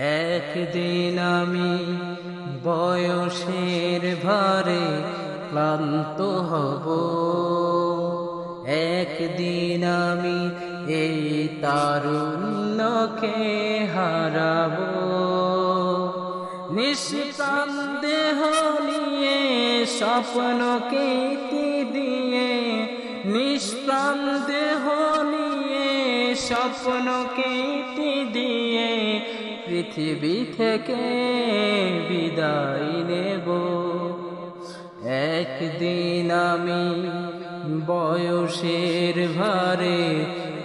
একদিন আমি বয়সের ভারে ক্লান্ত হব। একদিন আমি এই তারুণ্যকে হারাব। নিষ্প্রাণ দেহ নিয়ে স্বপ্নকে দিয়ে, নিষ্প্রাণ দেহ নিয়ে স্বপ্নকে দিয়ে পৃথিবী থেকে বিদায় নেব। একদিন আমি বয়সের ভারে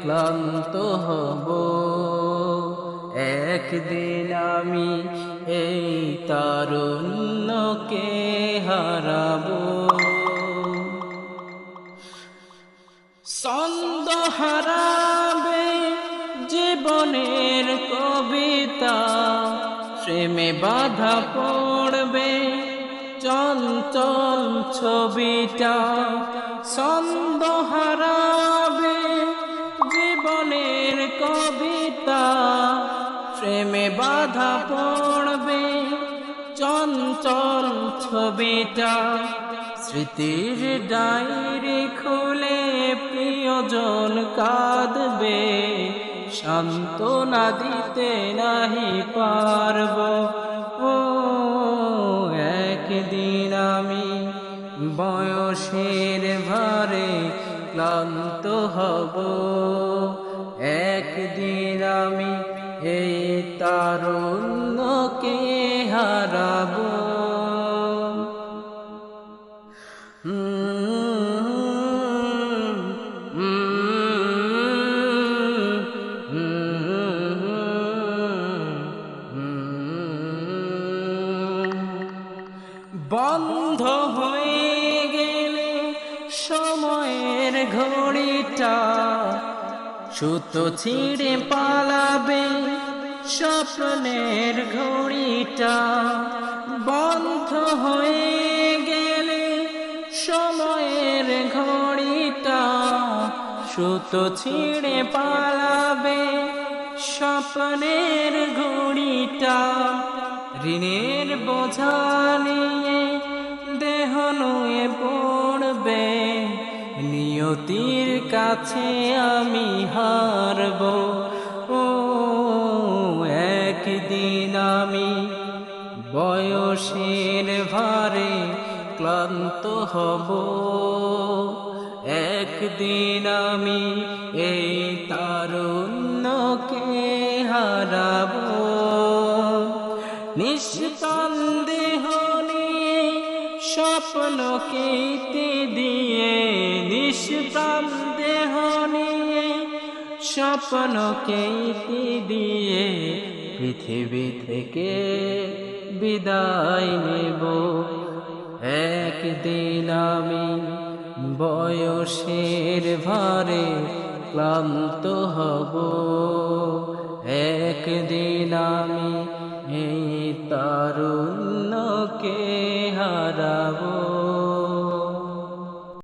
ক্লান্ত হব। একদিন আমি এই তারুণ্যকে হারাব। ছন্দ হারাবে প্রেমে বাধা পড়বে। চঞ্চল ছবিটা ছন্দ হারাবে। জীবনের কবিতা প্রেমে বাধা পড়বে। চঞ্চল ছবিটা স্মৃতির ডায়েরি খুলে প্রিয়জন কাঁদবে। সান্ত্বনা দিতে নাহি পারব। ও, একদিন আমি বয়সের ভারে ক্লান্ত হব। একদিন আমি এই তারুণ্যকে বন্ধ হয়ে গেলে সময়ের ঘড়িটা সুতো ছিঁড়ে পালাবে স্বপ্নের ঘড়িটা। বন্ধ হয়ে গেলে সময়ের ঘড়িটা সুতো ছিঁড়ে পালাবে স্বপ্নের ঘড়িটা। ঋণের বোঝা নিয়তির কাছে আমি হারব। ও, একদিন আমি বয়সের ভারে ক্লান্ত হব। একদিন আমি এই তারুণ্যকে হারাবো। নিয়ে স্বপ্নকীর্তি দিয়ে, নিষ্প্রাণ দেহ নিয়ে স্বপ্নকীর্তি দিয়ে পৃথিবী থেকে বিদায় নেব। একদিন আমি বয়সের ভারে ক্লান্ত হব। একদিন আমি এই তারুণ